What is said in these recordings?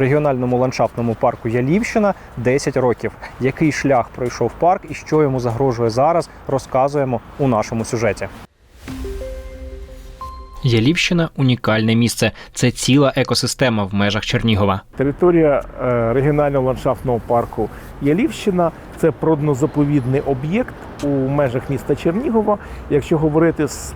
регіональному ландшафтному парку Ялівщина 10 років. Який шлях пройшов парк і що йому загрожує зараз, розказуємо у нашому сюжеті. Ялівщина унікальне місце. Це ціла екосистема в межах Чернігова. Територія е, регіонального ландшафтного парку Ялівщина це природно-заповідний об'єкт у межах міста Чернігова. Якщо говорити з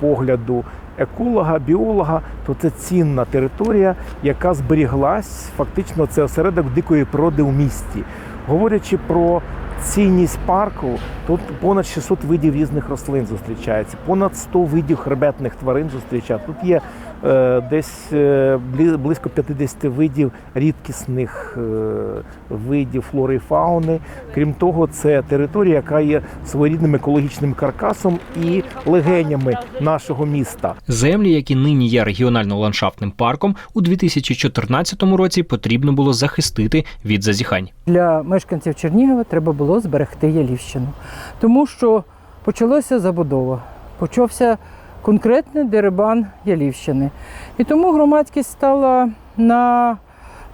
погляду еколога, біолога, то це цінна територія, яка зберіглась. Фактично, це осередок дикої природи у місті. Говорячи про цінність парку, тут понад 600 видів різних рослин зустрічається, понад 100 видів хребетних тварин зустрічається. Тут є десь е, близько 50 видів рідкісних е, видів флори і фауни. Крім того, це територія, яка є своєрідним екологічним каркасом і легенями нашого міста. Землі, які нині є регіонально-ландшафтним парком, у 2014 році потрібно було захистити від зазіхань. Для мешканців Чернігова треба було зберегти Ялівщину, тому що почалася забудова, почався конкретний дерибан Ялівщини. І тому громадськість стала на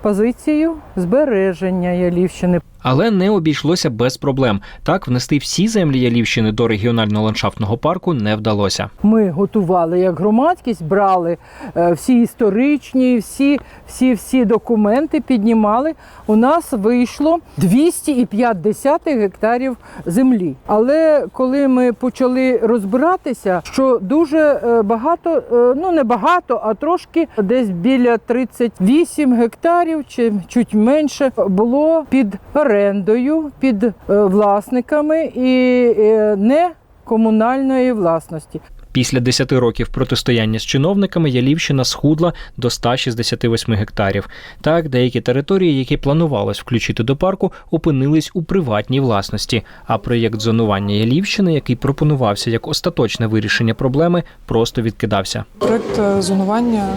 позицію збереження Ялівщини. Але не обійшлося без проблем. Так внести всі землі Ялівщини до регіонального ландшафтного парку не вдалося. Ми готували як громадськість, брали е, всі історичні, всі, всі, всі документи піднімали. У нас вийшло 250 гектарів землі. Але коли ми почали розбиратися, що дуже е, багато, е, ну не багато, а трошки десь біля 38 гектарів чи чуть менше було під орендою, під е, власниками і е, не комунальної власності. Після 10 років протистояння з чиновниками Ялівщина схудла до 168 гектарів. Так, деякі території, які планувалось включити до парку, опинились у приватній власності. А проєкт зонування Ялівщини, який пропонувався як остаточне вирішення проблеми, просто відкидався. Проект е, зонування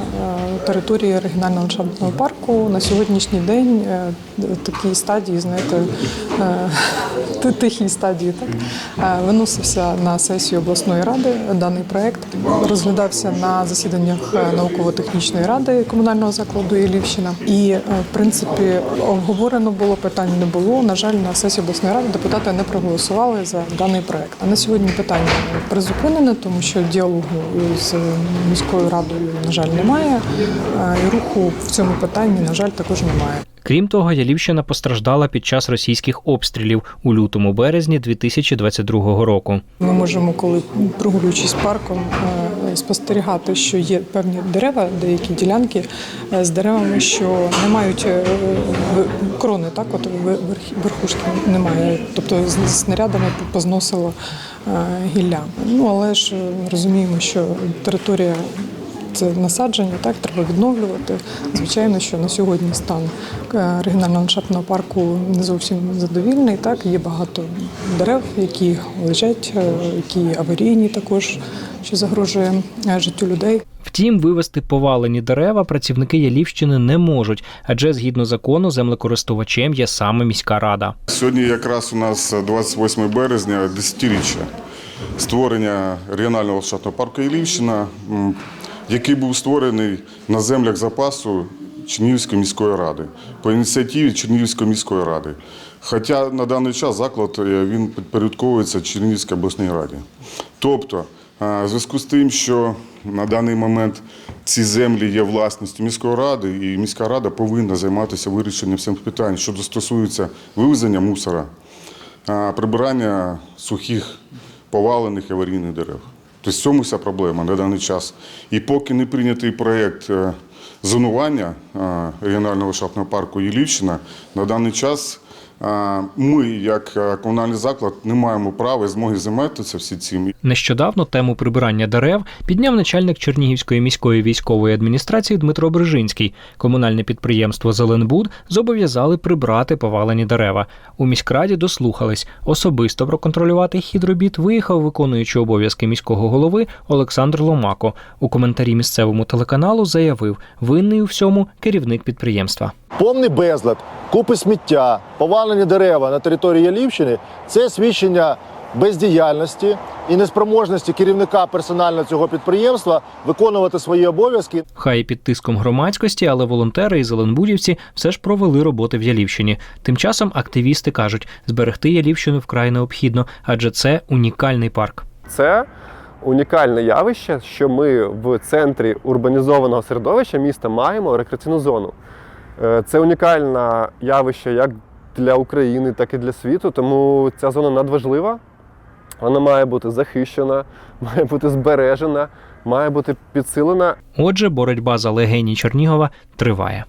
території регіонального ландшафтного парку на сьогоднішній день е, такій стадії, знаєте, е, тихій стадії, так е, виносився на сесію обласної ради. Даний проект розглядався на засіданнях науково-технічної ради комунального закладу Ілівщина. І в принципі обговорено було питань не було. На жаль, на сесії обласної ради депутати не проголосували за даний проект. А на сьогодні питання призупинене, тому що діалогу з міською радою, на жаль, немає. І руху в цьому питанні, на жаль, також немає. Крім того, Ялівщина постраждала під час російських обстрілів у лютому березні 2022 року. Ми можемо, коли прогулюючись парком, е, спостерігати, що є певні дерева, деякі ділянки е, з деревами, що не мають е, крони, так от верхушки немає. Тобто з снарядами позносило гілля. Ну але ж розуміємо, що територія. Це насадження, так треба відновлювати. Звичайно, що на сьогодні стан е, регіонального ландшафтного парку не зовсім задовільний. Так є багато дерев, які лежать, е, які аварійні також, що загрожує е, життю людей. Втім, вивести повалені дерева працівники Ялівщини не можуть, адже згідно закону землекористувачем є саме міська рада. Сьогодні якраз у нас 28 березня, десятиріччя створення регіонального ландшафтного парку Ілівщина, м, який був створений на землях запасу Чернігівської міської ради по ініціативі Чернігівської міської ради. Хоча на даний час заклад е, він підпорядковується Чернігівській обласній раді. Тобто, е, в зв'язку з тим, що на даний момент ці землі є власністю міської ради, і міська рада повинна займатися вирішенням всіх питань, що стосується вивезення мусора, прибирання сухих повалених аварійних дерев. Тобто цьому вся проблема на даний час. І поки не прийнятий проєкт е, зонування е, регіонального шахтного парку Єлівщина, на даний час ми, як е, комунальний заклад, не маємо права і змоги займатися всі цим. Нещодавно тему прибирання дерев підняв начальник Чернігівської міської військової адміністрації Дмитро Брижинський. Комунальне підприємство Зеленбуд зобов'язали прибрати повалені дерева. У міськраді дослухались. Особисто проконтролювати хід робіт виїхав виконуючий обов'язки міського голови Олександр Ломако. У коментарі місцевому телеканалу заявив, винний у всьому керівник підприємства. Повний безлад, купи сміття, повалені дерева на території Ялівщини це свідчення бездіяльності і неспроможності керівника персонально цього підприємства виконувати свої обов'язки. Хай і під тиском громадськості, але волонтери і зеленбудівці все ж провели роботи в Ялівщині. Тим часом активісти кажуть, зберегти Ялівщину вкрай необхідно, адже це унікальний парк. Це унікальне явище, що ми в центрі урбанізованого середовища міста маємо рекреаційну зону. Е, Це унікальне явище як для України, так і для світу, тому ця зона надважлива. Вона має бути захищена, має бути збережена, має бути підсилена Отже, боротьба за легені Чернігова триває.